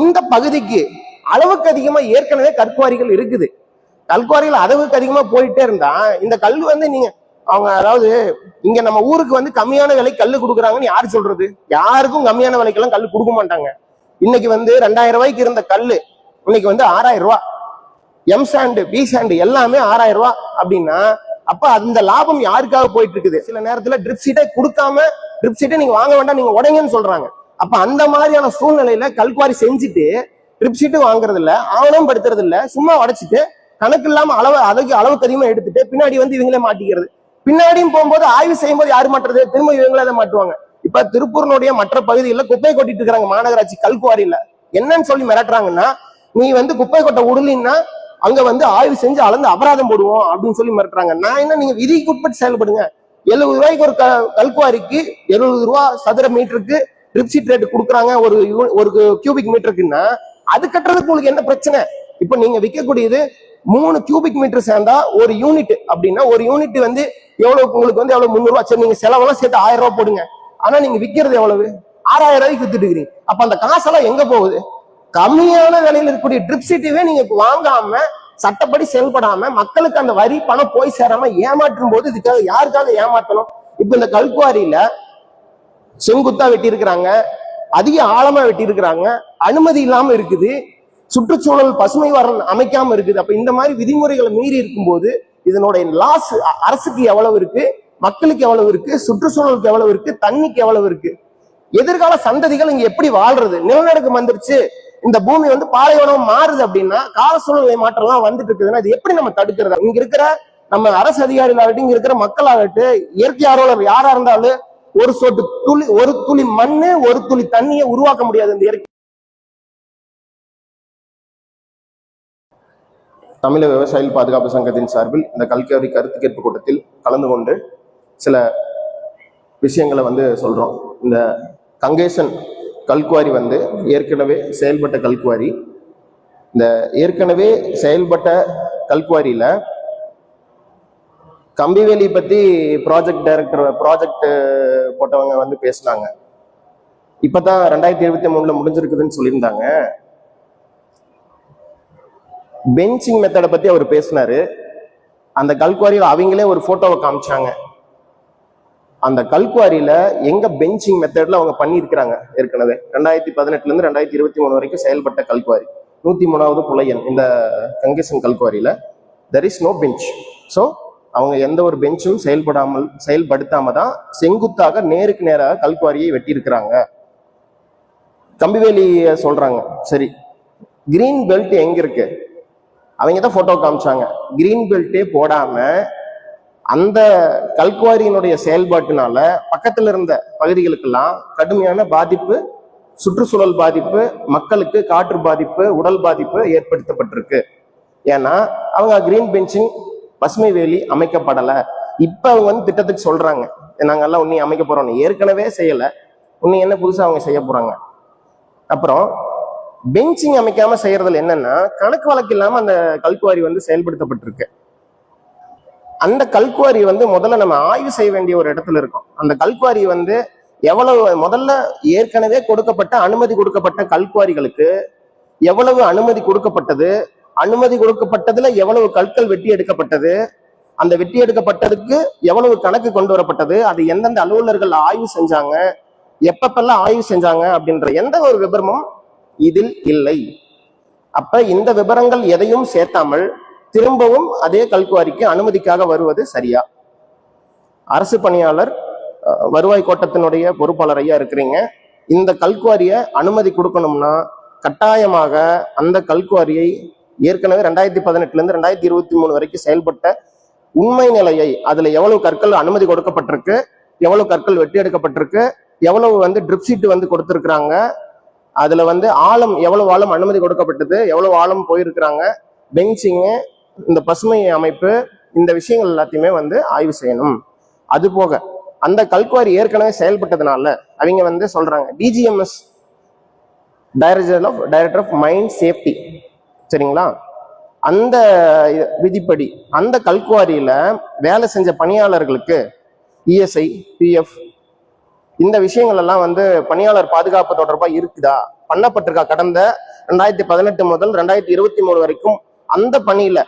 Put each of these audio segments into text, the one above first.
இந்த பகுதிக்கு அளவுக்கு அதிகமா ஏற்கனவே கற்குவாரிகள் இருக்குது. கல்குவாரிகள் அளவுக்கு அதிகமா போயிட்டே இருந்தா இந்த கல் வந்து நீங்க அவங்க அதாவது இங்க நம்ம ஊருக்கு வந்து கம்மியான விலை கல் கொடுக்குறாங்கன்னு யார் சொல்றது? யாருக்கும் கம்மியான விலைக்கெல்லாம் கல் கொடுக்க மாட்டாங்க. இன்னைக்கு வந்து ரெண்டாயிரம் ரூபாய்க்கு இருந்த கல் இன்னைக்கு வந்து ஆறாயிரம் ரூபா. எம் சாண்டு பி சாண்டு எல்லாமே ஆறாயிரம் ரூபா அப்படின்னா அப்ப அந்த லாபம் யாருக்காக போயிட்டு இருக்குது? சில நேரத்துல ட்ரிப் சீட்டை கொடுக்காம ட்ரிப் சீட்டை நீங்க வாங்க வேண்டாம் நீங்க உடைங்கன்னு சொல்றாங்க. அப்ப அந்த மாதிரியான சூழ்நிலையில கல்குவாரி செஞ்சுட்டு ட்ரிப் சீட்டு வாங்குறது இல்ல ஆவணம் படுத்துறது இல்ல சும்மா உடைச்சிட்டு கணக்கு இல்லாம அளவு அதுக்கு அளவு தெரியுமா எடுத்துட்டு பின்னாடி வந்து இவங்களே மாட்டிக்கிறது. பின்னாடியும் போகும்போது ஆய்வு செய்யும் போது யாரு மாட்டுறது? திரும்ப இவங்களே அதை மாட்டுவாங்க. இப்ப திருப்பூர்னுடைய மற்ற பகுதிகளில் குப்பை கொட்டிட்டு இருக்கிறாங்க மாநகராட்சி கல்குவாரியில. என்னன்னு சொல்லி மிரட்டுறாங்கன்னா நீ வந்து குப்பை கொட்ட உடலின்னா அங்க வந்து ஆய்வு செஞ்சு அளந்து அபராதம் போடுவோம் அப்படின்னு சொல்லி மிரட்டுறாங்க. நான் என்ன நீங்க விதிக்கு உட்பட்டு செயல்படுங்க. எழுபது ரூபாய்க்கு ஒரு கல்குவாரிக்கு எழுபது ரூபா சதுர மீட்டருக்கு ரிப்சிட் ரேட் கொடுக்குறாங்க ஒரு ஒரு கியூபிக் மீட்டருக்குன்னா அது கட்டுறதுக்கு உங்களுக்கு என்ன பிரச்சனை? இப்போ நீங்க விற்கக்கூடியது மூணு கியூபிக் மீட்டர் சேர்ந்தா ஒரு யூனிட் அப்படின்னா ஒரு யூனிட் வந்து எவ்வளவு உங்களுக்கு வந்து எவ்வளவு? முந்நூறுவா சரி நீங்க செலவெல்லாம் சேர்த்து ஆயிரம் ரூபாய் போடுங்க. ஆனா நீங்க விற்கிறது எவ்வளவு? ஆறாயிரம் ரூபாய்க்கு வித்துட்டு இருக்கிறீங்க அப்ப அந்த காசெல்லாம் எங்க போகுது? கம்மியான விலையில் இருக்கக்கூடிய ட்ரிப் சீட்டுவே நீங்க வாங்காம சட்டப்படி செயல்படாம மக்களுக்கு அந்த வரி பணம் போய் சேராம ஏமாற்றும் போது இதுக்காக யாருக்காக ஏமாத்தணும்? இப்ப இந்த கல்குவாரியில செங்குத்தா வெட்டியிருக்கிறாங்க. அதிக ஆழமா வெட்டி இருக்கிறாங்க அனுமதி இல்லாம இருக்குது. சுற்றுச்சூழல் பசுமை வரன் அமைக்காம இருக்குது. அப்ப இந்த மாதிரி விதிமுறைகளை மீறி இருக்கும்போது இதனுடைய லாஸ் அரசுக்கு எவ்வளவு இருக்கு? மக்களுக்கு எவ்வளவு இருக்கு? சுற்றுச்சூழலுக்கு எவ்வளவு இருக்கு? தண்ணிக்கு எவ்வளவு இருக்கு? எதிர்கால சந்ததிகள் இங்க எப்படி வாழ்றது? நிலநடுக்கம் வந்துருச்சு. இந்த பூமி வந்து பாலைவனம் மாறுது அப்படின்னா கால சூழ்நிலை மாற்றம்லாம் வந்துட்டு இருக்குதுன்னா இது எப்படி நம்ம தடுக்கிறது? இங்க இருக்கிற நம்ம அரசு அதிகாரிகளாகட்டும் இங்க இருக்கிற மக்களாகட்டும் இயற்கை ஆர்வலர் யாரா இருந்தாலும் ஒரு சொட்டு துளி ஒரு துளி மண்ணு ஒரு துளி தண்ணியை உருவாக்க முடியாது இந்த இயற்கை. தமிழக விவசாயிகள் பாதுகாப்பு சங்கத்தின் சார்பில் இந்த கல்கரி கருத்து கேட்பு கூட்டத்தில் கலந்து கொண்டு சில விஷயங்களை வந்து சொல்றோம். இந்த கங்கேசன் கல்குவாரி வந்து ஏற்கனவே செயல்பட்ட கல்குவாரி. இந்த ஏற்கனவே செயல்பட்ட கல்குவாரியில் கம்பிவேலி பத்தி ப்ராஜெக்ட் டைரக்டர் ப்ராஜெக்ட் போட்டவங்க வந்து பேசினாங்க. இப்பதான் ரெண்டாயிரத்தி இருபத்தி மூணுல முடிஞ்சிருக்குதுன்னு சொல்லியிருந்தாங்க. பெஞ்சிங் மெத்தடை பத்தி அவர் பேசினாரு. அந்த கல்குவாரியில் அவங்களே ஒரு போட்டோவை காமிச்சாங்க. அந்த கல்குவாரியில எங்க பெஞ்சிங் மெத்தட்ல அவங்க பண்ணியிருக்கிறாங்க ஏற்கனவே? ரெண்டாயிரத்தி பதினெட்டுல இருந்து ரெண்டாயிரத்தி இருபத்தி மூணு வரைக்கும் செயல்பட்ட கல்குவாரி நூத்தி மூணாவது புலையன் இந்த Kangesan கல்குவாரியில there is no bench so அவங்க எந்த ஒரு பெஞ்சும் செயல்படாமல் செயல்படுத்தாம தான் செங்குத்தாக நேருக்கு நேராக கல்குவாரியை வெட்டியிருக்கிறாங்க. கம்பிவேலி சொல்றாங்க சரி கிரீன் பெல்ட் எங்க இருக்கு? அவங்க தான் போட்டோ காமிச்சாங்க கிரீன் பெல்ட்டே போடாம அந்த கல்குவாரியினுடைய செயல்பாட்டினால பக்கத்துல இருந்த பகுதிகளுக்கெல்லாம் கடுமையான பாதிப்பு சுற்றுச்சூழல் பாதிப்பு மக்களுக்கு காற்று பாதிப்பு உடல் பாதிப்பு ஏற்படுத்தப்பட்டிருக்கு. ஏன்னா அவங்க கிரீன் பெஞ்சிங் பசுமை வேலி அமைக்கப்படலை. இப்போ அவங்க வந்து திட்டத்துக்கு சொல்றாங்க. நாங்கெல்லாம் உன்னை அமைக்க போகிறோம் ஏற்கனவே செய்யலை. உன்னை என்ன புதுசாக அவங்க செய்ய போகிறாங்க அப்புறம் பெஞ்சிங் அமைக்காமல் செய்கிறதுல என்னென்னா கணக்கு வழக்கு இல்லாமல் அந்த கல்குவாரி வந்து செயல்படுத்தப்பட்டிருக்கு. அந்த கல்குவாரி வந்து முதல்ல நம்ம ஆய்வு செய்ய வேண்டிய ஒரு இடத்துல இருக்கும். அந்த கல்குவாரி வந்து எவ்வளவு முதல்ல ஏற்கனவே கொடுக்கப்பட்ட அனுமதி கொடுக்கப்பட்ட கல்குவாரிகளுக்கு எவ்வளவு அனுமதி கொடுக்கப்பட்டது? அனுமதி கொடுக்கப்பட்டதுல எவ்வளவு கற்கள் வெட்டி எடுக்கப்பட்டது? அந்த வெட்டி எடுக்கப்பட்டதுக்கு எவ்வளவு கணக்கு கொண்டு வரப்பட்டது? அது எந்தெந்த அலுவலர்கள் ஆய்வு செஞ்சாங்க? எப்பப்பெல்லாம் ஆய்வு செஞ்சாங்க? அப்படின்ற எந்த ஒரு விபரமும் இதில் இல்லை. அப்ப இந்த விபரங்கள் எதையும் சேர்த்தாமல் திரும்பவும் அதே கல்குவாரிக்கு அனுமதிக்காக வருவது சரியா? அரசு பணியாளர் வருவாய் கோட்டத்தினுடைய பொறுப்பாளர் ஐயா இருக்கிறீங்க. இந்த கல்குவாரியை அனுமதி கொடுக்கணும்னா கட்டாயமாக அந்த கல்குவாரியை ஏற்கனவே ரெண்டாயிரத்தி பதினெட்டுல இருந்து ரெண்டாயிரத்தி இருபத்தி மூணு வரைக்கும் செயல்பட்ட உண்மை நிலையை அதுல எவ்வளவு கற்கள் அனுமதி கொடுக்கப்பட்டிருக்கு எவ்வளவு கற்கள் வெட்டி எடுக்கப்பட்டிருக்கு எவ்வளவு வந்து ட்ரிப் சீட் வந்து கொடுத்திருக்கிறாங்க அதுல வந்து ஆழம் எவ்வளவு ஆழம் அனுமதி கொடுக்கப்பட்டது எவ்வளவு ஆழம் போயிருக்கிறாங்க பெஞ்சிங்கு இந்த பசுமை அமைப்பு இந்த விஷயங்கள் எல்லாத்தையுமே வந்து ஆய்வு செய்யணும். அது போக அந்த கல்குவாரி ஏற்கனவே செயல்பட்டதுனால அவங்க வந்து சொல்றாங்க DGMS director of director of mines safety சரிங்களா? அந்த விதிப்படி அந்த கல்குவாரியில் வேலை செஞ்ச பணியாளர்களுக்கு இஎஸ்ஐ பிஎஃப் இந்த விஷயங்கள் எல்லாம் வந்து பணியாளர் பாதுகாப்பு தொடர்பாக இருக்குதா? பண்ணப்பட்டிருக்கா? கடந்த ரெண்டாயிரத்தி பதினெட்டு முதல் ரெண்டாயிரத்தி இருபத்தி மூணு வரைக்கும் அந்த பணியில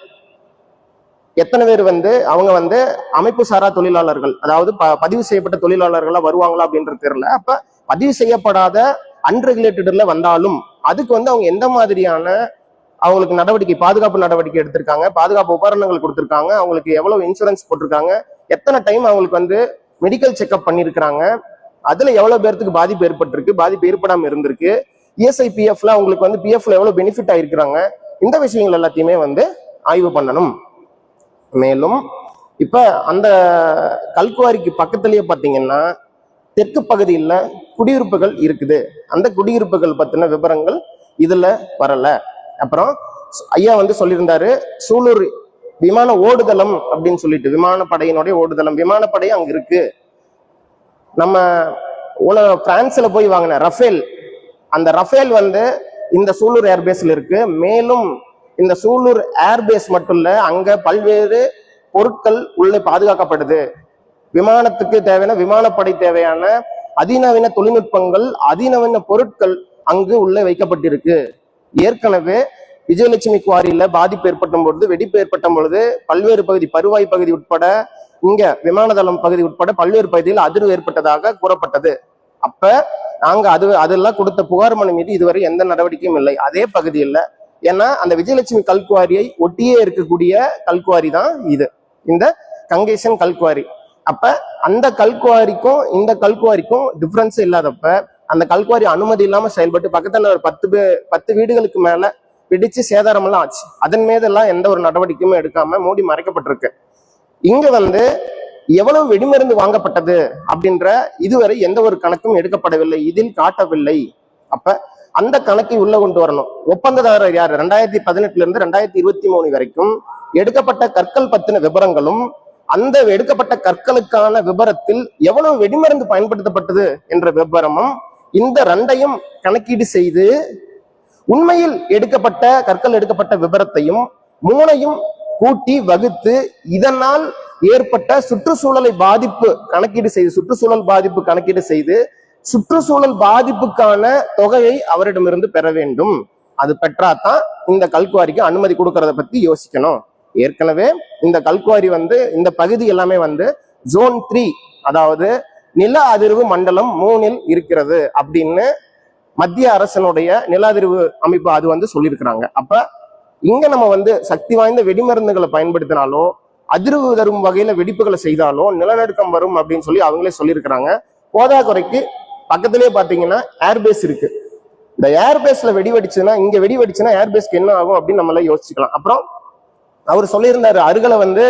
எத்தனை பேர் வந்து அவங்க வந்து அமைப்பு சாரா தொழிலாளர்கள் அதாவது ப- பதிவு செய்யப்பட்ட தொழிலாளர்களா வருவாங்களா அப்படின்றது தெரியல. அப்ப பதிவு செய்யப்படாத அன்ரெகுலேட்டட்ல வந்தாலும் அதுக்கு வந்து அவங்க எந்த மாதிரியான அவங்களுக்கு நடவடிக்கை பாதுகாப்பு நடவடிக்கை எடுத்திருக்காங்க. பாதுகாப்பு உபகரணங்கள் கொடுத்துருக்காங்க. அவங்களுக்கு எவ்வளவு இன்சூரன்ஸ் போட்டிருக்காங்க. எத்தனை டைம் அவங்களுக்கு வந்து மெடிக்கல் செக்அப் பண்ணியிருக்கிறாங்க அதுல எவ்வளவு பேர்த்துக்கு பாதிப்பு ஏற்பட்டிருக்கு. பாதிப்பு ஏற்படாமல் இருந்திருக்கு. இஎஸ்ஐ பிஎஃப்ல அவங்களுக்கு வந்து பிஎஃப்ல எவ்வளவு பெனிஃபிட் ஆயிருக்கிறாங்க. இந்த விஷயங்கள் எல்லாத்தையுமே வந்து ஆய்வு பண்ணணும். மேலும் இப்ப அந்த கல்குவாரிக்கு பக்கத்துலேயே பாத்தீங்கன்னா தெற்கு பகுதியில் குடியிருப்புகள் இருக்குது. அந்த குடியிருப்புகள் பத்தின விவரங்கள் இதுல வரல. அப்புறம் ஐயா வந்து சொல்லியிருந்தாரு சூலூர் விமான ஓடுதளம் அப்படின்னு சொல்லிட்டு விமானப்படையினுடைய ஓடுதளம் விமானப்படை அங்க இருக்கு. நம்ம உல பிரான்ஸ்ல போய் வாங்கின ரஃபேல். அந்த ரஃபேல் வந்து இந்த சூலூர் ஏர்பேஸ்ல இருக்கு. மேலும் இந்த சூலூர் ஏர்பேஸ் மட்டும் இல்ல அங்க பல்வேறு பொருட்கள் உள்ளே பாதுகாக்கப்படுது. விமானத்துக்கு தேவையான விமானப்படை தேவையான அதிநவீன தொழில்நுட்பங்கள் அதிநவீன பொருட்கள் அங்கு உள்ளே வைக்கப்பட்டிருக்கு. ஏற்கனவே விஜயலட்சுமி குவாரியில பாதிப்பு ஏற்பட்ட பொழுது வெடிப்பு ஏற்பட்ட பொழுது பல்வேறு பகுதி பருவாய் பகுதி உட்பட இங்க விமானதளம் பகுதி உட்பட பல்வேறு பகுதியில் அதிர்வு ஏற்பட்டதாக கூறப்பட்டது. அப்ப நாங்க அது அதெல்லாம் கொடுத்த புகார் மனு மீது இதுவரை எந்த நடவடிக்கையும் இல்லை. அதே பகுதியில் ஏன்னா அந்த விஜயலட்சுமி கல்குவாரியை ஒட்டியே இருக்கக்கூடிய கல்குவாரி தான் இது. இந்த கங்கேசன் கல்குவாரி. அப்ப அந்த கல்குவாரிக்கும் இந்த கல்குவாரிக்கும் டிஃப்ரென்ஸ் இல்லாதப்ப அந்த கல்குவாரி அனுமதி இல்லாம செயல்பட்டு பக்கத்துல ஒரு பத்து பத்து வீடுகளுக்கு மேல பிடிச்சு சேதாரம் எல்லாம் ஆச்சு. அதன் மீதெல்லாம் எந்த ஒரு நடவடிக்கையும் எடுக்காம மூடி மறைக்கப்பட்டிருக்கு. இங்க வந்து எவ்வளவு வெடிமருந்து வாங்கப்பட்டது அப்படின்ற இதுவரை எந்த ஒரு கணக்கும் எடுக்கப்படவில்லை. இதில் காட்டவில்லை. அப்ப அந்த கணக்கை உள்ள கொண்டு வரணும். ஒப்பந்ததாரர் யார்? ரெண்டாயிரத்தி பதினெட்டுல இருந்து ரெண்டாயிரத்தி இருபத்தி மூணு வரைக்கும் எடுக்கப்பட்ட கற்கள் பத்தின விவரங்களும் அந்த எடுக்கப்பட்ட கற்களுக்கான விபரத்தில் எவ்வளவு வெடிமருந்து பயன்படுத்தப்பட்டது என்ற விபரமும் இந்த ரெண்டையும் கணக்கீடு செய்து உண்மையில் எடுக்கப்பட்ட கற்கள் எடுக்கப்பட்ட விபரத்தையும் மூணையும் கூட்டி வகுத்து இதனால் ஏற்பட்ட சுற்றுச்சூழலை பாதிப்பு கணக்கீடு செய்து சுற்றுச்சூழல் பாதிப்பு கணக்கீடு செய்து சுற்றுச்சூழல் பாதிப்புக்கான தொகையை அவரிடமிருந்து பெற வேண்டும். அது பெற்றாதான் இந்த கல்குவாரிக்கு அனுமதி கொடுக்கறத பத்தி யோசிக்கணும். ஏற்கனவே இந்த கல்குவாரி வந்து இந்த பகுதி எல்லாமே வந்து ஜோன் த்ரீ அதாவது நில அதிர்வு மண்டலம் மூணில் இருக்கிறது அப்படின்னு மத்திய அரசனுடைய நில அதிர்வு அமைப்பு அது வந்து சொல்லியிருக்கிறாங்க. அப்ப இங்க நம்ம வந்து சக்தி வாய்ந்த வெடிமருந்துகளை பயன்படுத்தினாலோ அதிர்வு தரும் வகையில வெடிப்புகளை செய்தாலோ நிலநடுக்கம் வரும் அப்படின்னு சொல்லி அவங்களே சொல்லியிருக்கிறாங்க. போதாக்குறைக்கு பக்கத்திலே பாத்தீங்கன்னா ஏர்பேஸ் இருக்கு. இந்த ஏர்பேஸ்ல வெடி வெடிச்சுன்னா இங்க வெடி வெடிச்சுன்னா ஏர்பேஸ்க்கு என்ன ஆகும் அப்படின்னு நம்மள யோசிச்சுக்கலாம். அப்புறம் அவர் சொல்லியிருந்தாரு அருகலை வந்து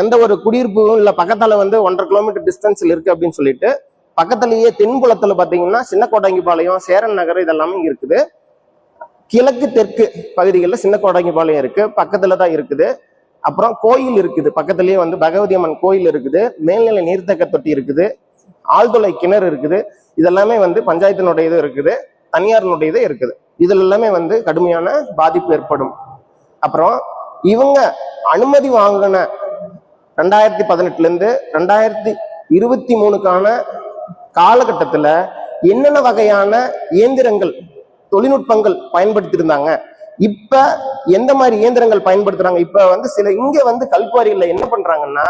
எந்த ஒரு குடியிருப்பும் இல்லை பக்கத்தில் வந்து ஒன்றரை கிலோமீட்டர் டிஸ்டன்ஸில் இருக்கு அப்படின்னு சொல்லிட்டு பக்கத்துலேயே தென்புலத்தில் பார்த்தீங்கன்னா சின்ன கோட்டாங்கிபாளையம் சேரன் நகர் இதெல்லாமே இருக்குது. கிழக்கு தெற்கு பகுதிகளில் சின்ன கோடாங்கிபாளையம் இருக்குது பக்கத்தில் தான் இருக்குது. அப்புறம் கோயில் இருக்குது. பக்கத்துலேயே வந்து பகவதி அம்மன் கோயில் இருக்குது. மேல்நிலை நீர்த்தக்க தொட்டி இருக்குது. ஆழ்துளை கிணறு இருக்குது. இதெல்லாமே வந்து பஞ்சாயத்தினுடைய இது இருக்குது. தனியாரினுடைய இது இருக்குது. இதில் எல்லாமே வந்து கடுமையான பாதிப்பு ஏற்படும். அப்புறம் இவங்க அனுமதி வாங்கின ரெண்டாயிரத்தி பதினெட்டுலேருந்து ரெண்டாயிரத்தி இருபத்தி மூணுக்கான காலகட்டத்தில் என்னென்ன வகையான இயந்திரங்கள் தொழில்நுட்பங்கள் பயன்படுத்தியிருந்தாங்க? இப்போ இப்ப எந்த மாதிரி இயந்திரங்கள் பயன்படுத்துறாங்க? இப்ப வந்து சில இங்க வந்து கல்குவாரியில என்ன பண்றாங்கன்னா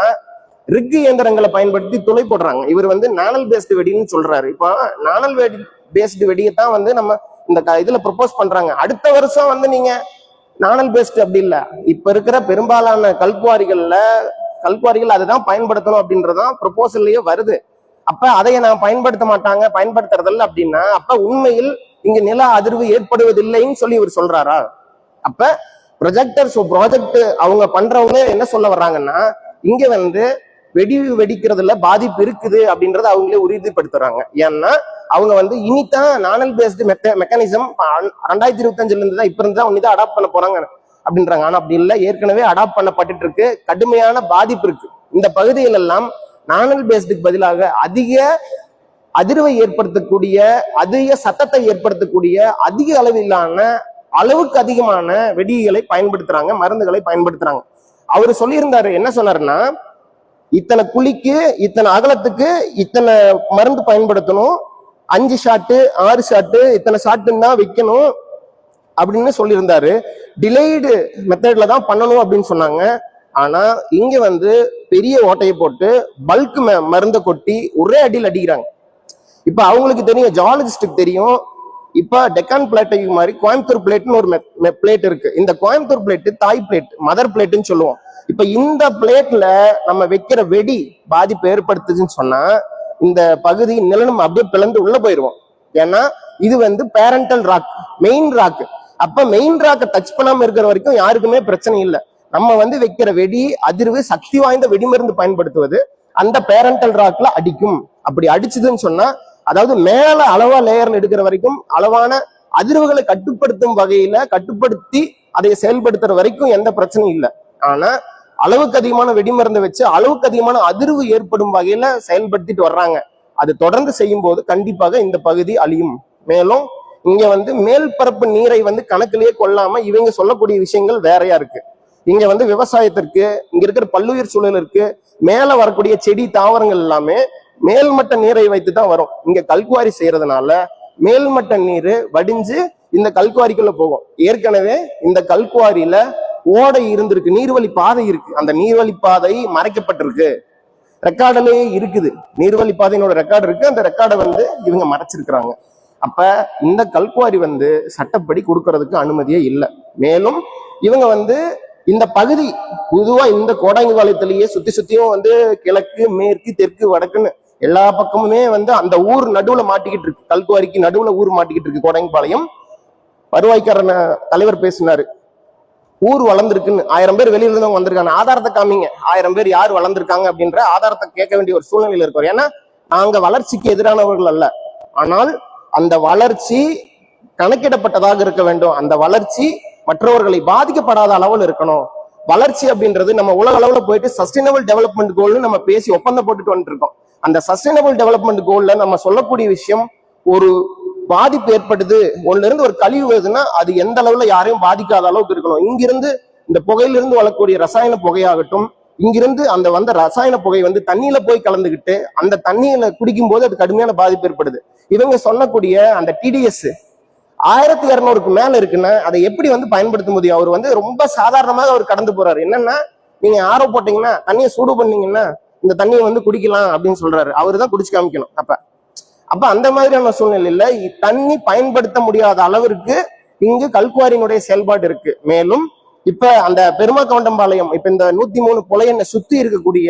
ரிக் இயந்திரங்களை பயன்படுத்தி துளை போடுறாங்க. இவர் வந்து நானல் பேஸ்டு வெடின்னு சொல்றாரு. இப்போ நானல் வெடி பேஸ்டு வெடியைத்தான் வந்து நம்ம இந்த க- இதுல ப்ரொபோஸ் பண்றாங்க. அடுத்த வருஷம் வந்து நீங்க நானல் பேஸ்டு அப்படி இல்லை. இப்ப இருக்கிற பெரும்பாலான கல்குவாரிகள்ல கல்குவாரிகள் அதுதான் பயன்படுத்தணும் அப்படின்றதான் ப்ரொபோசல்லயே வருது. அப்ப அதை நான் பயன்படுத்த மாட்டாங்க பயன்படுத்துறதில்ல அப்படின்னா அப்ப உண்மையில் இங்க நில அதிர்வு ஏற்படுவதில்லைன்னு சொல்லி இவர் சொல்றாரா? அப்ப ப்ரொஜெக்டர் ஸோ ப்ராஜெக்ட் அவங்க பண்றவங்க என்ன சொல்ல வர்றாங்கன்னா இங்க வந்து வெடி வெடிக்கிறதுல பாதிப்பு இருக்குது அப்படின்றத அவங்களே உறுதிப்படுத்துறாங்க. ஏன்னா அவங்க வந்து இனிதான் நானல் பேஸ்டு மெக்க மெக்கானிசம் ரெண்டாயிரத்தி இருபத்தஞ்சுல இருந்து தான் இப்ப இருந்து தான் தான் அடாப்ட் பண்ண போறாங்க. அப்படின்றாங்க. ஆனா அப்படி இல்லை. ஏற்கனவே அடாப்ட் பண்ணப்பட்டுட்டு இருக்கு. கடுமையான பாதிப்பு இருக்கு. இந்த பகுதிகள் எல்லாம் நானல் பேஸ்டுக்கு பதிலாக அதிக அதிர்வை ஏற்படுத்தக்கூடிய அதிக சத்தத்தை ஏற்படுத்தக்கூடிய அதிக அளவிலான அளவுக்கு அதிகமான வெடிகளை பயன்படுத்துறாங்க. மருந்துகளை பயன்படுத்துறாங்க. அவர் சொல்லியிருந்தாரு என்ன சொன்னாருன்னா இத்தனை குழிக்கு இத்தனை அகலத்துக்கு இத்தனை மருந்து பயன்படுத்தணும். அஞ்சு ஷாட்டு ஆறு ஷாட்டு இத்தனை ஷாட்டுன்னு தான் வைக்கணும். அப்படின்னு சொல்லியிருந்தாரு. டிலேடு மெத்தட்ல தான் பண்ணணும் அப்படின்னு சொன்னாங்க. ஆனா இங்க வந்து பெரிய ஓட்டையை போட்டு பல்க் மருந்தை கொட்டி ஒரே அடியில் அடிக்கிறாங்க. இப்ப அவங்களுக்கு தெரியும் ஜாலஜிஸ்டுக்கு தெரியும். இப்ப டெக்கான் பிளேட்டை மாதிரி கோயம்புத்தூர் பிளேட்னு ஒரு பிளேட் இருக்கு. இந்த கோயம்புத்தூர் பிளேட் தாய் பிளேட் மதர் பிளேட்னு சொல்லுவோம். இப்ப இந்த பிளேட்ல நம்ம வைக்கிற வெடி பாதிப்பு ஏற்படுத்துதுன்னு சொன்னா இந்த பகுதி நிலனும் அப்படியே பிளந்து உள்ள போயிருவோம் ஏன்னா இது வந்து பேரண்டல் ராக் மெயின் ராக் அப்ப மெயின் ராக்கை டச் பண்ணாம இருக்கிற வரைக்கும் யாருக்குமே பிரச்சனை இல்லை. நம்ம வந்து வைக்கிற வெடி அதிர்வு சக்தி வாய்ந்த வெடிமருந்து பயன்படுத்துவது அந்த பேரண்டல் ராக்ல அடிக்கும். அப்படி அடிச்சுதுன்னு சொன்னா அதாவது மேல அளவா லேயர்ல எடுக்கிற வரைக்கும் அளவான அதிர்வுகளை கட்டுப்படுத்தும் வகையில கட்டுப்படுத்தி அதை செயல்படுத்துற வரைக்கும் எந்த பிரச்சனையும் இல்லை. ஆனா அளவுக்கு அதிகமான வெடிமருந்தை வச்சு அளவுக்கு அதிகமான அதிர்வு ஏற்படும் வகையில செயல்படுத்திட்டு வர்றாங்க. அது தொடர்ந்து செய்யும் போது கண்டிப்பாக இந்த பகுதி அழியும். மேலும் இங்க வந்து மேல் பரப்பு நீரை வந்து கணக்கிலேயே கொள்ளாம இவங்க சொல்லக்கூடிய விஷயங்கள் வேறையா இருக்கு. இங்க வந்து விவசாயத்திற்கு இங்க இருக்கிற பல்லுயிர் சூழலிற்கு மேல வரக்கூடிய செடி தாவரங்கள் எல்லாமே மேல்மட்ட நீரை வைத்து தான் வரும். இங்க கல்குவாரி செய்யறதுனால மேல்மட்ட நீர் வடிஞ்சு இந்த கல்குவாரிக்குள்ள போகும். ஏற்கனவே இந்த கல்குவாரியில ஓடை இருந்திருக்கு நீர்வழி பாதை இருக்கு. அந்த நீர்வழி பாதை மறைக்கப்பட்டிருக்கு. ரெக்கார்டிலேயே இருக்குது. நீர்வழி பாதையினோட ரெக்கார்டு இருக்கு. அந்த ரெக்கார்டை வந்து இவங்க மறைச்சிருக்கிறாங்க. அப்ப இந்த கல்குவாரி வந்து சட்டப்படி கொடுக்கறதுக்கு அனுமதியே இல்லை. மேலும் இவங்க வந்து இந்த பகுதி பொதுவா இந்த கோடாங்கிபாளையத்திலேயே சுத்தி சுத்தியும் வந்து கிழக்கு மேற்கு தெற்கு வடக்குன்னு எல்லா பக்கமுமே வந்து அந்த ஊர் நடுவுல மாட்டிக்கிட்டு இருக்கு. கல்குவாரிக்கு நடுவுல ஊர் மாட்டிக்கிட்டு இருக்கு கோடாங்கிபாளையம் வருவாய்க்காரன தலைவர் பேசினாரு. ஊர் வளர்ந்துருக்குன்னு. ஆயிரம் பேர் வெளியில இருந்தவங்க வந்திருக்காங்க. ஆதாரத்தை காமிங்க. ஆயிரம் பேர் யார் வளர்ந்துருக்காங்க அப்படின்ற ஆதாரத்தை கேட்க வேண்டிய ஒரு சூழ்நிலையில இருக்கிறோம் ஏன்னா நாங்க வளர்ச்சிக்கு எதிரானவர்கள் அல்ல. ஆனால் அந்த வளர்ச்சி கணக்கிடப்பட்டதாக இருக்க வேண்டும். அந்த வளர்ச்சி மற்றவர்களை பாதிக்கப்படாத அளவில் இருக்கணும். வளர்ச்சி அப்படின்றது நம்ம உலக அளவுல போயிட்டு சஸ்டைனபிள் டெவலப்மெண்ட் கோல்னு நம்ம பேசி ஒப்பந்தம் போட்டுட்டு வந்துருக்கோம். அந்த சஸ்டைனபிள் டெவலப்மெண்ட் கோல்ல நம்ம சொல்லக்கூடிய விஷயம் ஒரு பாதிப்பு ஏற்படுது. ஒண்ணுல இருந்து ஒரு கழிவு வருதுன்னா அது எந்த அளவுல யாரையும் பாதிக்காத அளவுக்கு இருக்கணும். இங்கிருந்து இந்த புகையிலிருந்து வரக்கூடிய ரசாயன புகையாகட்டும் இங்கிருந்து அந்த வந்த ரசாயன புகை வந்து தண்ணியில போய் கலந்துகிட்டு அந்த தண்ணியில குடிக்கும் போது அது கடுமையான பாதிப்பு ஏற்படுது. இவங்க சொல்லக்கூடிய அந்த டிடிஎஸ் ஆயிரத்தி இருநூறுக்கு மேல இருக்குன்னா அதை எப்படி வந்து பயன்படுத்த முடியும்? அவர் வந்து ரொம்ப சாதாரணமாக அவர் கடந்து போறாரு. என்னன்னா நீங்க ஆரோ போட்டீங்கன்னா தண்ணியை சூடு பண்ணீங்கன்னா இந்த தண்ணியை வந்து குடிக்கலாம் அப்படின்னு சொல்றாரு. அவரு தான் குடிச்சு காமிக்கணும். அப்ப அப்ப அந்த மாதிரியான சூழ்நிலையில தண்ணி பயன்படுத்த முடியாத அளவிற்கு இங்கு கல்குவாரியினுடைய செயல்பாடு இருக்கு. மேலும் இப்ப அந்த பெருமா கவுண்டம்பாளையம் இப்ப இந்த நூத்தி மூணு புலையனை சுத்தி இருக்கக்கூடிய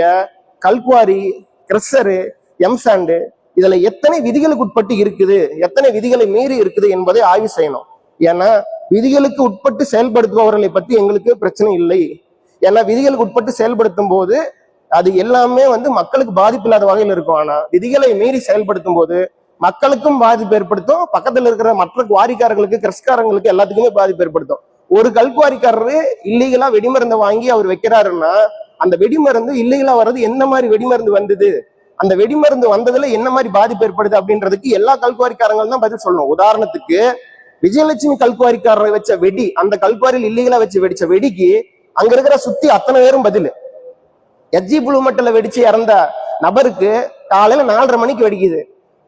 கல்குவாரி கிரஷரு எம்சாண்டு இதுல எத்தனை விதிகளுக்கு உட்பட்டு இருக்குது எத்தனை விதிகளை மீறி இருக்குது என்பதை ஆய்வு செய்யணும். ஏன்னா விதிகளுக்கு உட்பட்டு செயல்படுத்துபவர்களை பத்தி எங்களுக்கு பிரச்சனை இல்லை. ஏன்னா விதிகளுக்கு உட்பட்டு செயல்படுத்தும் போது அது எல்லாமே வந்து மக்களுக்கு பாதிப்பு இல்லாத வகையில் இருக்கும். ஆனா விதிகளை மீறி செயல்படுத்தும் போது மக்களுக்கும் பாதிப்பு ஏற்படுத்தும் பக்கத்துல இருக்கிற மற்ற குவாரிக்காரங்களுக்கு கிரஸ்காரங்களுக்கு எல்லாத்துக்குமே பாதிப்பு ஏற்படுத்தும். ஒரு கல்குவாரிக்காரரு இல்லீகலா வெடிமருந்தை வாங்கி அவர் வைக்கிறாருன்னா அந்த வெடிமருந்து இல்லீகலா வர்றது என்ன மாதிரி வெடிமருந்து வந்தது? அந்த வெடிமருந்து வந்ததுல என்ன மாதிரி பாதிப்பு ஏற்படுது அப்படின்றதுக்கு எல்லா கல்குவாரிக்காரங்களும் தான் பதில் சொல்லணும். உதாரணத்துக்கு விஜயலட்சுமி கல்குவாரிக்காரரை வச்ச வெடி அந்த கல்குவாரியில் இல்லீகலா வச்சு வெடிச்ச வெடிக்கு அங்க இருக்கிற சுத்தி அத்தனை பேரும் பதில். எஜ்ஜி புழு மட்டில் வெடிச்சு இறந்த நபருக்கு காலையில நாலரை மணிக்கு வெடிக்குது.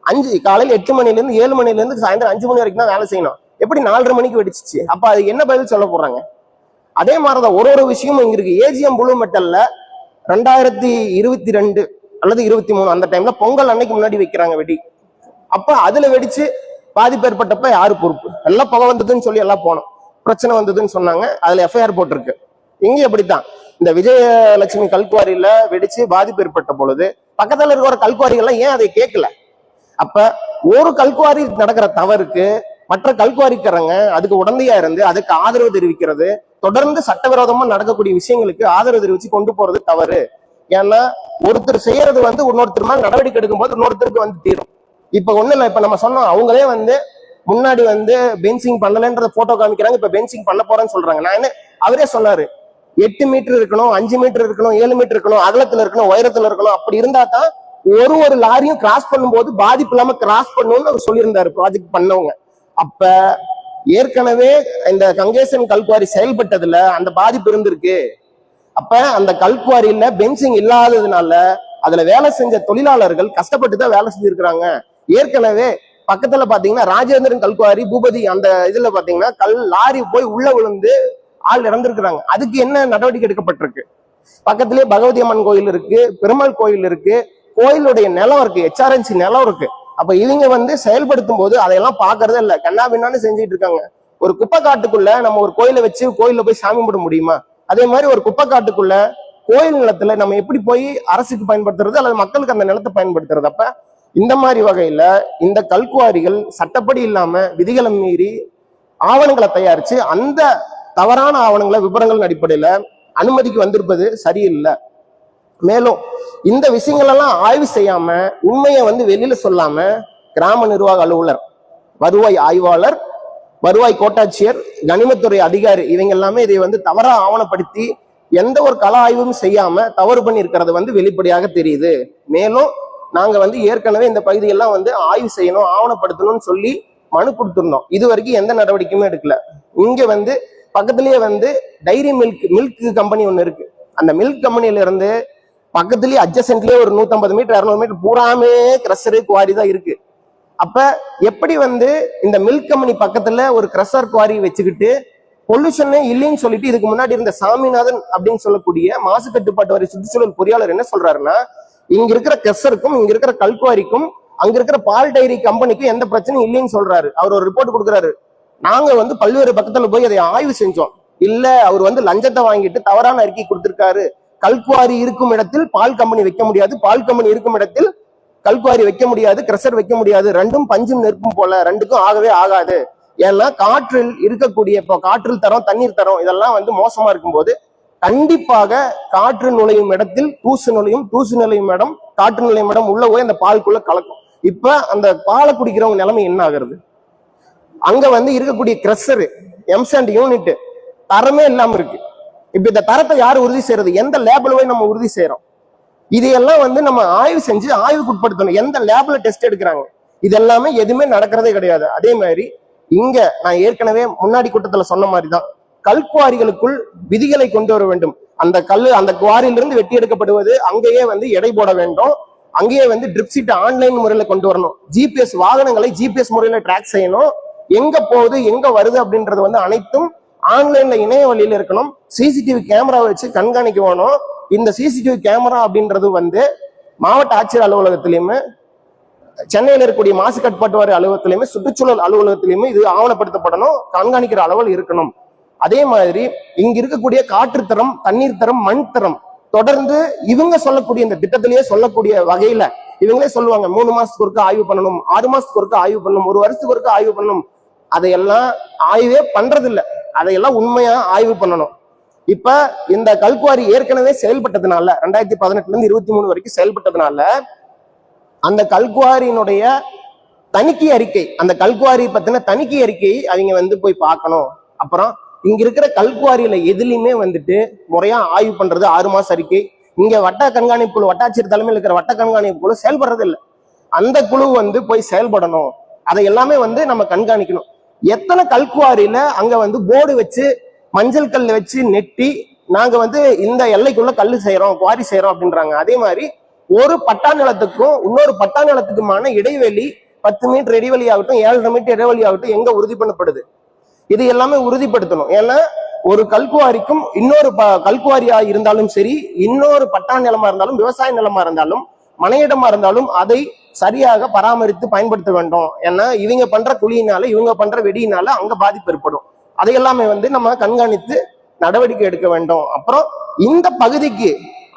அஞ்சு காலையில எட்டு மணில இருந்து ஏழு மணில இருந்து சாயந்தரம் அஞ்சு மணி வரைக்கும் தான் வேலை செய்யணும். எப்படி நாலரை மணிக்கு வெடிச்சிச்சு? அப்ப அது என்ன பதில் சொல்ல போறாங்க? அதே மாதிரிதான் ஒரு ஒரு விஷயமும் இங்க இருக்கு. ஏஜிஎம் புளு மெட்டல்ல ரெண்டாயிரத்தி இருபத்தி ரெண்டு அல்லது இருபத்தி மூணு அந்த டைம்ல பொங்கல் அன்னைக்கு முன்னாடி வைக்கிறாங்க வெடி. அப்ப அதுல வெடிச்சு பாதிப்பு ஏற்பட்டப்ப யாரு பொறுப்பு? எல்லாம் புகை வந்ததுன்னு சொல்லி எல்லாம் போனோம். பிரச்சனை வந்ததுன்னு சொன்னாங்க. அதுல எஃப்ஐஆர் போட்டிருக்கு. இங்கேயும் அப்படித்தான். இந்த விஜயலட்சுமி கல்குவாரியில வெடிச்சு பாதிப்பு ஏற்பட்ட பொழுது பக்கத்துல இருக்கிற கல்குவாரிகள்லாம் ஏன் அதை கேட்கல? அப்ப ஒரு கல்குவாரி நடக்கிற தவறுக்கு மற்ற கல்குவாரிக்காரங்க அதுக்கு உடந்தையா இருந்து அதுக்கு ஆதரவு தெரிவிக்கிறது தொடர்ந்து சட்டவிரோதமா நடக்கக்கூடிய விஷயங்களுக்கு ஆதரவு தெரிவிச்சு கொண்டு போறது தவறு. ஏன்னா ஒருத்தர் செய்யறது வந்து இன்னொருத்தர் மேல நடவடிக்கை எடுக்கும்போது இன்னொருத்தருக்கு வந்து தீரும். இப்ப ஒண்ணு இல்லை இப்ப நம்ம சொன்னோம் அவங்களே வந்து முன்னாடி வந்து பென்சிங் பண்ணலன்றத போட்டோ காமிக்கிறாங்க இப்ப பென்சிங் பண்ண போறேன்னு சொல்றாங்க. நான் என்ன அவரே சொன்னாரு எட்டு மீட்டர் இருக்கணும் அஞ்சு மீட்டர் இருக்கணும் ஏழு மீட்டர் இருக்கணும் அகலத்துல இருக்கணும் உயரத்துல இருக்கணும் அப்படி இருந்தா தான் ஒரு ஒரு லாரியும் கிராஸ் பண்ணும்போது பாதிப்பு இல்லாம கிராஸ் பண்ணணும்னு அவர் சொல்லியிருந்தாரு ப்ராஜெக்ட் பண்ணவங்க. அப்ப ஏற்கனவே இந்த கங்கேசன் கல்குவாரி செயல்பட்டதுல அந்த பாதிப்பு இருந்திருக்கு. அப்ப அந்த கல்குவாரியில பென்சிங் இல்லாததுனால அதுல வேலை செஞ்ச தொழிலாளர்கள் கஷ்டப்பட்டு தான் வேலை செஞ்சிருக்கிறாங்க. ஏற்கனவே பக்கத்துல பாத்தீங்கன்னா ராஜேந்திரன் கல்குவாரி பூபதி அந்த இதுல பாத்தீங்கன்னா கல் லாரி போய் உள்ள விழுந்து ஆள் இறந்திருக்கிறாங்க. அதுக்கு என்ன நடவடிக்கை எடுக்கப்பட்டிருக்கு? பக்கத்திலே பகவதி அம்மன் கோயில் இருக்கு பெருமாள் கோயில் இருக்கு கோயிலுடைய நிலம் இருக்கு ஹெச்ஆர்என்சி நிலம் இருக்கு. அப்ப இவங்க வந்து செயல்படுத்தும் போது அதையெல்லாம் பாக்குறதே இல்ல. கண்ணா பின்னான்னு செஞ்சுட்டு இருக்காங்க. ஒரு குப்பை காட்டுக்குள்ள நம்ம ஒரு கோயிலை வச்சு கோயில போய் சாமி கும்பிட முடியுமா? அதே மாதிரி ஒரு குப்பை காட்டுக்குள்ள கோயில் நிலத்துல நம்ம எப்படி போய் அரசுக்கு பயன்படுத்துறது அல்லது மக்களுக்கு அந்த நிலத்தை பயன்படுத்துறது? அப்ப இந்த மாதிரி வகையில இந்த கல்குவாரிகள் சட்டப்படி இல்லாம விதிகளை மீறி ஆவணங்களை தயாரிச்சு அந்த தவறான ஆவணங்களை விவரங்களின் அடிப்படையில அனுமதிக்கு வந்திருப்பது சரியில்லை. மேலும் இந்த விஷயங்கள் எல்லாம் ஆய்வு செய்யாம உண்மையை வந்து வெளியில சொல்லாம கிராம நிர்வாக அலுவலர் வருவாய் ஆய்வாளர் வருவாய் கோட்டாட்சியர் கனிமத்துறை அதிகாரி இவங்க எல்லாமே இதை வந்து தவறா ஆவணப்படுத்தி எந்த ஒரு கள ஆய்வும் செய்யாம தவறு பண்ணி இருக்கிறது வந்து வெளிப்படையாக தெரியுது. மேலும் நாங்க வந்து ஏற்கனவே இந்த பகுதியெல்லாம் வந்து ஆய்வு செய்யணும் ஆவணப்படுத்தணும்னு சொல்லி மனு கொடுத்துருந்தோம். இது வரைக்கும் எந்த நடவடிக்கையுமே எடுக்கல. இங்க வந்து பக்கத்துலயே வந்து டைரி மில்க் மில்க் கம்பெனி ஒன்று இருக்கு. அந்த மில்க் கம்பெனியில இருந்து பக்கத்துலயே அட்ஜசன்ட்லயே ஒரு 150 மீட்டர் 200 மீட்டர் பூராமே கிரஷரு குவாரி தான் இருக்கு. அப்ப எப்படி வந்து இந்த மில்க் கம்பெனி பக்கத்துல ஒரு கிரஷர் குவாரி வச்சுக்கிட்டு பொல்யூஷனே இல்லைன்னு சொல்லிட்டு இதுக்கு முன்னாடி இருந்த சாமிநாதன் அப்படின்னு சொல்லக்கூடிய மாசு கட்டுப்பாட்டு வாரி சுற்றுச்சூழல் பொறியாளர் என்ன சொல்றாருன்னா இங்க இருக்கிற கிரஷருக்கும் இங்க இருக்கிற கல்குவாரிக்கும் அங்க இருக்கிற பால் டைரி கம்பெனிக்கும் எந்த பிரச்சனையும் இல்லைன்னு சொல்றாரு. அவர் ஒரு ரிப்போர்ட் கொடுக்குறாரு. நாங்க வந்து பல்வேறு பக்கத்துல போய் அதை ஆய்வு செஞ்சோம். இல்ல அவர் வந்து லஞ்சத்தை வாங்கிட்டு தவறான அறிக்கை கொடுத்திருக்காரு. கல்குவாரி இருக்கும் இடத்தில் பால் கம்பெனி வைக்க முடியாது. பால் கம்பெனி இருக்கும் இடத்தில் கல்குவாரி வைக்க முடியாது கிரஷர் வைக்க முடியாது. ரெண்டும் பஞ்சும் நெருப்பும் போல ரெண்டுக்கும் ஆகவே ஆகாது. ஏன்னா காற்றில் இருக்கக்கூடிய இப்போ காற்றில் தரம் தண்ணீர் தரம் இதெல்லாம் வந்து மோசமா இருக்கும்போது கண்டிப்பாக காற்று நுழையும் இடத்தில் தூசு நுழையும் தூசு நுழையும் இடம் காற்று நுழையும் இடம் உள்ள போய் அந்த பாலுக்குள்ள கலக்கும். இப்ப அந்த பாலை குடிக்கிறவங்க நிலைமை என்ன ஆகுறது? அங்க வந்து இருக்கக்கூடிய கிரஷரு எம்சாண்ட் யூனிட் தரமே இல்லாம இருக்கு. இப்ப இந்த தரத்தை யார் உறுதி செய்யறது? எந்த லேபிள் நம்ம உறுதி செய்யறோம்? இதையெல்லாம் வந்து நம்ம ஆய்வு செஞ்சு ஆய்வுக்கு உட்படுத்தணும். எந்த லேப்ல டெஸ்ட் எடுக்கிறாங்க? இது எல்லாமே எதுவுமே நடக்கிறதே கிடையாது. அதே மாதிரி இங்க நான் ஏற்கனவே முன்னாடி கூட்டத்துல சொன்ன மாதிரி தான் கல்குவாரிகளுக்குள் விதிகளை கொண்டு வர வேண்டும். அந்த கல் அந்த குவாரியிலிருந்து வெட்டி எடுக்கப்படுவது அங்கேயே வந்து எடை போட வேண்டும். அங்கேயே வந்து ட்ரிப் ஆன்லைன் முறையில கொண்டு வரணும். ஜிபிஎஸ் வாகனங்களை ஜிபிஎஸ் முறையில ட்ராக் செய்யணும். எங்க போகுது எங்க வருது அப்படின்றது வந்து அனைத்தும் ஆன்லைன்ல இணைய வழியில இருக்கணும். சிசிடிவி கேமரா வச்சு கண்காணிக்க வேணும் இந்த சிசிடிவி கேமரா அப்படின்றது வந்து மாவட்ட ஆட்சியர் அலுவலகத்திலையுமே சென்னையில் இருக்கக்கூடிய மாசு கட்டுப்பாட்டு வாரிய அலுவலகத்திலையுமே சுற்றுச்சூழல் அலுவலகத்திலையுமே இது ஆவணப்படுத்தப்படணும். கண்காணிக்கிற அளவில் இருக்கணும். அதே மாதிரி இங்க இருக்கக்கூடிய காற்று தரம் தண்ணீர் தரம் மண் தரம் தொடர்ந்து இவங்க சொல்லக்கூடிய இந்த திட்டத்திலேயே சொல்லக்கூடிய வகையில இவங்களே சொல்லுவாங்க. மூணு மாசத்துக்கு ஒருக்க ஆய்வு பண்ணணும் ஆறு மாசத்துக்கு ஒருக்க ஆய்வு பண்ணணும் ஒரு வருஷத்துக்கு ஒருக்க ஆய்வு பண்ணணும். அதையெல்லாம் ஆய்வே பண்றதில்லை. அதையெல்லாம் உண்மையா ஆய்வு பண்ணணும். இப்ப இந்த கல்குவாரி ஏற்கனவே செயல்பட்டதுனால ரெண்டாயிரத்தி பதினெட்டுல இருந்து இருபத்தி மூணு வரைக்கும் செயல்பட்டதுனால அந்த கல்குவாரியினுடைய தணிக்கை அறிக்கை அந்த கல்குவாரி பத்தின தணிக்கை அறிக்கையை அவங்க வந்து போய் பார்க்கணும். அப்புறம் இங்க இருக்கிற கல்குவாரியில எதுலையுமே வந்துட்டு முறையா ஆய்வு பண்றது ஆறு மாச அறிக்கை. இங்க வட்ட கண்காணிப்பு குழு வட்டாட்சியர் தலைமையில் இருக்கிற வட்ட கண்காணிப்பு குழு செயல்படுறது இல்லை. அந்த குழு வந்து போய் செயல்படணும். அதை எல்லாமே வந்து நம்ம கண்காணிக்கணும். எத்தனை கல்குவாரியில அங்க வந்து போர்டு வச்சு மஞ்சள் கல் வச்சு நெட்டி நாங்க வந்து இந்த எல்லைக்குள்ள கல் செய்யறோம் குவாரி செய்யறோம் அப்படின்றாங்க. அதே மாதிரி ஒரு பட்டா நிலத்துக்கும் இன்னொரு பட்டா நிலத்துக்குமான இடைவெளி பத்து மீட்டர் இடைவெளி ஆகட்டும் ஏழரை மீட்டர் இடைவெளி ஆகட்டும் எங்க உறுதி பண்ணப்படுது இது எல்லாமே உறுதிப்படுத்தணும். ஏன்னா ஒரு கல்குவாரிக்கும் இன்னொரு ப- கல்குவாரியா இருந்தாலும் சரி இன்னொரு பட்டா நிலமா இருந்தாலும் விவசாய நிலமா இருந்தாலும் மனையிடமா இருந்தாலும் அதை சரியாக பராமரித்து பயன்படுத்த வேண்டும். ஏன்னா இவங்க பண்ற குழியினால இவங்க பண்ற வெடியினால அங்க பாதிப்பு ஏற்படும். அதையெல்லாமே வந்து நம்ம கண்காணித்து நடவடிக்கை எடுக்க வேண்டும். அப்புறம் இந்த பகுதிக்கு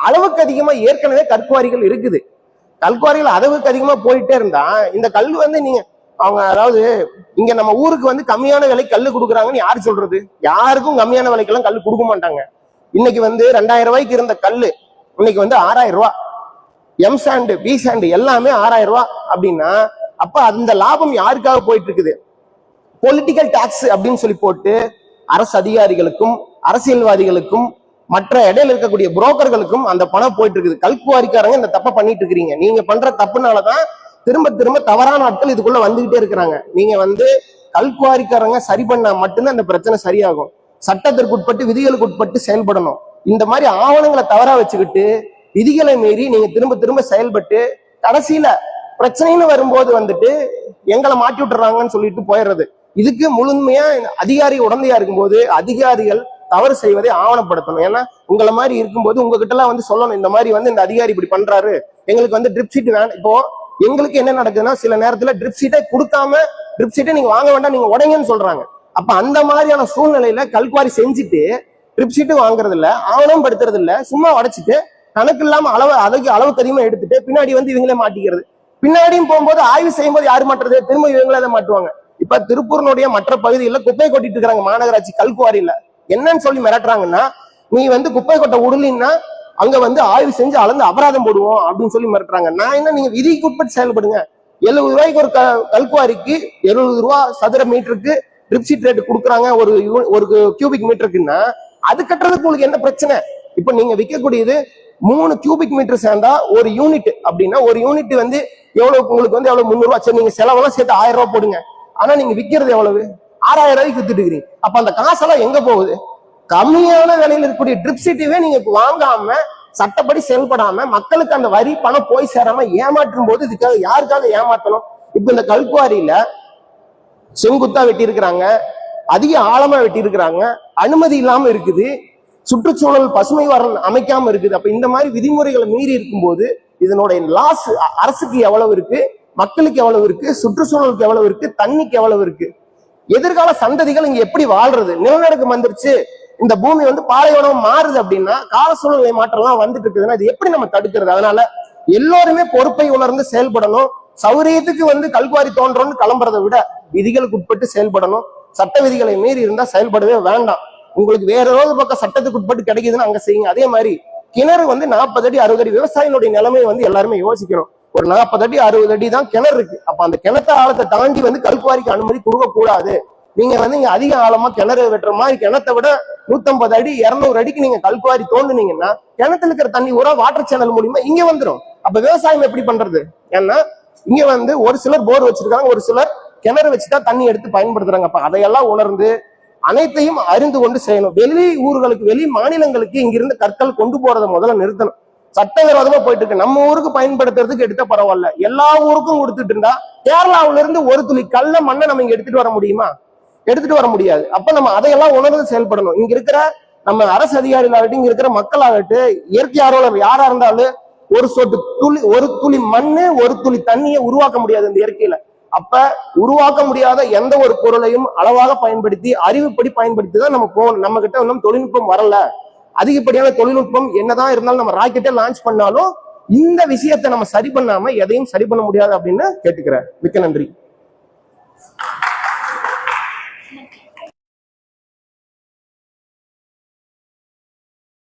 அளவுக்கு அதிகமா ஏற்கனவே கற்குவாரிகள் இருக்குது. கல்குவாரிகள் அளவுக்கு அதிகமா போயிட்டே இருந்தா இந்த கல் வந்து நீங்க அவங்க அதாவது இங்க நம்ம ஊருக்கு வந்து கம்மியான விலை கல் கொடுக்குறாங்கன்னு யார் சொல்றது? யாருக்கும் கம்மியான விலைக்கெல்லாம் கல் கொடுக்க மாட்டாங்க. இன்னைக்கு வந்து ரெண்டாயிரம் ரூபாய்க்கு இருந்த கல் இன்னைக்கு வந்து ஆறாயிரம் ரூபாய். எம் சாண்டு பி சாண்டு எல்லாமே ஆறாயிரம் ரூபா அப்படின்னா அப்ப அந்த லாபம் யாருக்காக போயிட்டு இருக்குது பொலிட்டிக்கல் டாக்ஸ் அப்படின்னு சொல்லி போட்டு அரசு அதிகாரிகளுக்கும் அரசியல்வாதிகளுக்கும் மற்ற இடையில இருக்கக்கூடிய புரோக்கர்களுக்கும் அந்த பணம் போயிட்டு இருக்குது கல்குவாரிக்காரங்க இந்த தப்பை பண்ணிட்டு இருக்கிறீங்க நீங்க பண்ற தப்புனாலதான் திரும்ப திரும்ப தவறான ஆட்கள் இதுக்குள்ள வந்துகிட்டே இருக்கிறாங்க. நீங்க வந்து கல்குவாரிக்காரங்க சரி பண்ணா மட்டும்தான் அந்த பிரச்சனை சரியாகும். சட்டத்திற்கு உட்பட்டு விதிகளுக்கு உட்பட்டு செயல்படணும். இந்த மாதிரி ஆவணங்களை தவறா வச்சுக்கிட்டு விதிகளை மீறி நீங்க திரும்ப திரும்ப செயல்பட்டு கடைசியில பிரச்சனைன்னு வரும்போது வந்துட்டு எங்களை மாட்டி விட்டுறாங்கன்னு சொல்லிட்டு போயிடுறது. இதுக்கு முழுமையா அதிகாரி உடந்தையா இருக்கும்போது அதிகாரிகள் தவறு செய்வதை ஆவணப்படுத்தணும். ஏன்னா உங்களை மாதிரி இருக்கும்போது உங்ககிட்ட எல்லாம் வந்து சொல்லணும் இந்த மாதிரி வந்து இந்த அதிகாரி இப்படி பண்றாரு. எங்களுக்கு வந்து ட்ரிப் சீட் வேணும். இப்போ எங்களுக்கு என்ன நடக்குதுன்னா சில நேரத்துல ட்ரிப் சீட்டை கொடுக்காம ட்ரிப் சீட்டை நீங்க வாங்க வேண்டாம் நீங்க உடைங்கன்னு சொல்றாங்க. அப்ப அந்த மாதிரியான சூழ்நிலையில கல்குவாரி செஞ்சுட்டு ட்ரிப் சீட்டு வாங்குறது இல்ல ஆவணம் படுத்துறது இல்ல சும்மா உடைச்சிட்டு கணக்கு இல்லாம அளவு அதுக்கு அளவு தெரியுமா எடுத்துட்டு பின்னாடி வந்து இவங்களே மாட்டிக்கிறது. பின்னாடியும் போகும்போது ஆய்வு செய்யும் போது யாரு மாட்டுறது? திரும்ப இவங்களே அதை மாட்டுவாங்க. இப்ப திருப்பூரினுடைய மற்ற பகுதியில குப்பை கொட்டிட்டு இருக்கிறாங்க மாநகராட்சி கல்குவாரியில. என்னன்னு சொல்லி மிரட்டுறாங்கன்னா நீ வந்து குப்பை கொட்ட விடலின்னா அங்க வந்து ஆய்வு செஞ்சு அளந்து அபராதம் போடுவோம் அப்படின்னு சொல்லி மிரட்டுறாங்க. நான் என்ன நீங்க விதிக்கு உட்பட்டு செயல்படுங்க. எழுபது ரூபாய்க்கு ஒரு க- கல்குவாரிக்கு எழுபது ரூபா சதுர மீட்டருக்கு ட்ரிப்ஷீட் ரேட் கொடுக்குறாங்க. ஒரு யூ- ஒரு கியூபிக் மீட்டருக்குன்னா அது கட்டுறதுக்கு உங்களுக்கு என்ன பிரச்சனை? இப்ப நீங்க விற்கக்கூடியது மூணு கியூபிக் மீட்டர் சேர்ந்தா ஒரு யூனிட் அப்படின்னா ஒரு யூனிட் வந்து எவ்வளவு உங்களுக்கு வந்து எவ்வளவு? முந்நூறுவா சரி நீங்க செலவெல்லாம் சேர்த்து ஆயிரம் ரூபாய் போடுங்க. ஆனா நீங்க விக்கிறது எவ்வளவு? ஆறாயிரம் ரூபாய்க்கு வித்துட்டு இருக்கிறீங்க அப்ப அந்த காசெல்லாம் எங்க போகுது? கம்மியான விலையில இருக்கக்கூடிய ட்ரிப் சீட்டுவே நீங்க வாங்காம சட்டப்படி செயல்படாம மக்களுக்கு அந்த வரி பணம் போய் சேராம ஏமாற்றும் போது இதுக்காக யாருக்காக ஏமாத்தணும்? இப்ப இந்த கல்குவாரியில செங்குத்தா வெட்டி இருக்கிறாங்க அதிக ஆழமா வெட்டி இருக்கிறாங்க அனுமதி இல்லாம இருக்குது. சுற்றுச்சூழல் பசுமை வரன் அமைக்காம இருக்குது. அப்ப இந்த மாதிரி விதிமுறைகளை மீறி இருக்கும்போது இதனுடைய லாஸ் அரசுக்கு எவ்வளவு இருக்கு? மக்களுக்கு எவ்வளவு இருக்கு? சுற்றுச்சூழலுக்கு எவ்வளவு இருக்கு? தண்ணிக்கு எவ்வளவு இருக்கு? எதிர்கால சந்ததிகள் இங்க எப்படி வாழ்றது? நிலநடுக்கம் வந்துருச்சு. இந்த பூமி வந்து பாலைவனம் மாறுது அப்படின்னா கால சூழ்நிலை மாற்றம்லாம் வந்துட்டு இருக்குதுன்னா இது எப்படி நம்ம தடுக்கிறது? அதனால எல்லோருமே பொறுப்பை உணர்ந்து செயல்படணும். சௌரியத்துக்கு வந்து கல்குவாரி தோன்றோம்னு கிளம்புறதை விட விதிகளுக்கு உட்பட்டு செயல்படணும். சட்ட விதிகளை மீறி இருந்தா செயல்படவே வேண்டாம். உங்களுக்கு வேற ஏதாவது பக்கம் சட்டத்துக்கு உட்பட்டு கிடைக்குதுன்னு அங்க செய்யுங்க. அதே மாதிரி கிணறு வந்து நாற்பது அடி அறுபது அடி விவசாயினுடைய நிலைமையை வந்து எல்லாருமே யோசிக்கணும். ஒரு நாற்பது அடி அறுபது அடி தான் கிணறு இருக்கு. அப்ப அந்த கிணத்த ஆழத்தை தாண்டி வந்து கல்குவாரிக்கு அனுமதி கொடுக்க கூடாது நீங்க வந்து இங்க அதிக ஆழமா கிணறு வெட்டுற மாதிரி கிணத்தை விட நூத்தம்பது அடி இருநூறு அடிக்கு நீங்க கல்குவாரி தோண்டுனீங்கன்னா கிணத்துல இருக்கிற தண்ணி பூரா வாட்டர் சேனல் மூலியமா இங்க வந்துரும். அப்ப விவசாயம் எப்படி பண்றது? ஏன்னா இங்க வந்து ஒரு சிலர் போர் வச்சிருக்காங்க ஒரு சிலர் கிணறு வச்சுதான் தண்ணி எடுத்து பயன்படுத்துறாங்க. அப்ப அதையெல்லாம் உணர்ந்து அனைத்தையும் அறிந்து கொண்டு செய்யணும். வெளி ஊர்களுக்கு வெளி மாநிலங்களுக்கு இங்கிருந்து கற்கள் கொண்டு போறதை முதல்ல நிறுத்தணும். சட்டவிரோதமா போயிட்டு இருக்கு. நம்ம ஊருக்கு பயன்படுத்துறதுக்கு எடுத்த பரவாயில்ல எல்லா ஊருக்கும் கொடுத்துட்டு இருந்தா கேரளாவுல இருந்து ஒரு துளி கல்ல மண்ணை நம்ம இங்க எடுத்துட்டு வர முடியுமா? எடுத்துட்டு வர முடியாது. அப்ப நம்ம அதையெல்லாம் உணர்ந்து செயல்படணும். இங்க இருக்கிற நம்ம அரசு அதிகாரிகளாகட்டும் இங்க இருக்கிற மக்களாகட்டும் இயற்கை ஆர்வலர் யாரா இருந்தாலும் ஒரு சொட்டு துளி ஒரு துளி மண்ணு ஒரு துளி தண்ணியை உருவாக்க முடியாது இந்த இயற்கையில. அப்ப உருவாக்க முடியாத எந்த ஒரு பொருளையும் அளவாக பயன்படுத்தி அறிவுப்படி பயன்படுத்தி தான் நம்ம போகணும் நம்ம கிட்ட இன்னும் தொழில்நுட்பம் வரல. அதிகப்படியான தொழில்நுட்பம் என்னதான் இருந்தாலும் நம்ம ராக்கெட்டை லான்ச் பண்ணாலும் இந்த விஷயத்தை நம்ம சரி பண்ணாம எதையும் சரி பண்ண முடியாது அப்படின்னு கேட்டுக்கிறேன். மிக்க நன்றி.